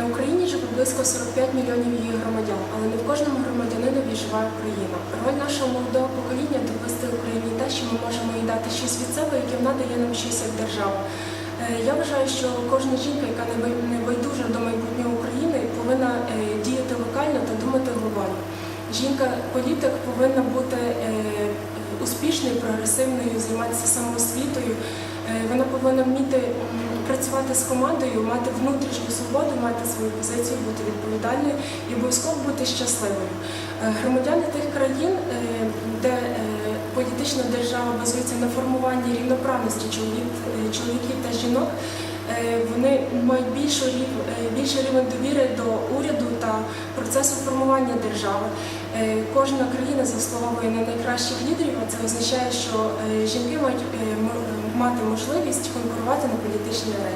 На Україні живе близько 45 мільйонів її громадян, але не в кожному громадянинові живе Україна. Роль нашого молодого покоління довести Україні те, що ми можемо їй дати щось від себе, яке вона дає нам щось як держава. Е, Я вважаю, що кожна жінка, яка не бай- байдужа до майбутнього України, повинна е, діяти локально та думати глобально. Жінка-політик повинна бути е, успішною, прогресивною, займатися самоосвітою. Вона повинна вміти працювати з командою, мати внутрішню свободу, мати свою позицію, бути відповідальною і обов'язково бути щасливою. Е, Громадяни тих країн, е, де е, політична держава базується на формуванні рівноправності чоловіків та жінок, вони мають е, більший рівень довіри до уряду та процесу формування держави. Кожна країна заслуговує на найкращих лідерів, а це означає, що жінки мають мати можливість конкурувати на політичній арені.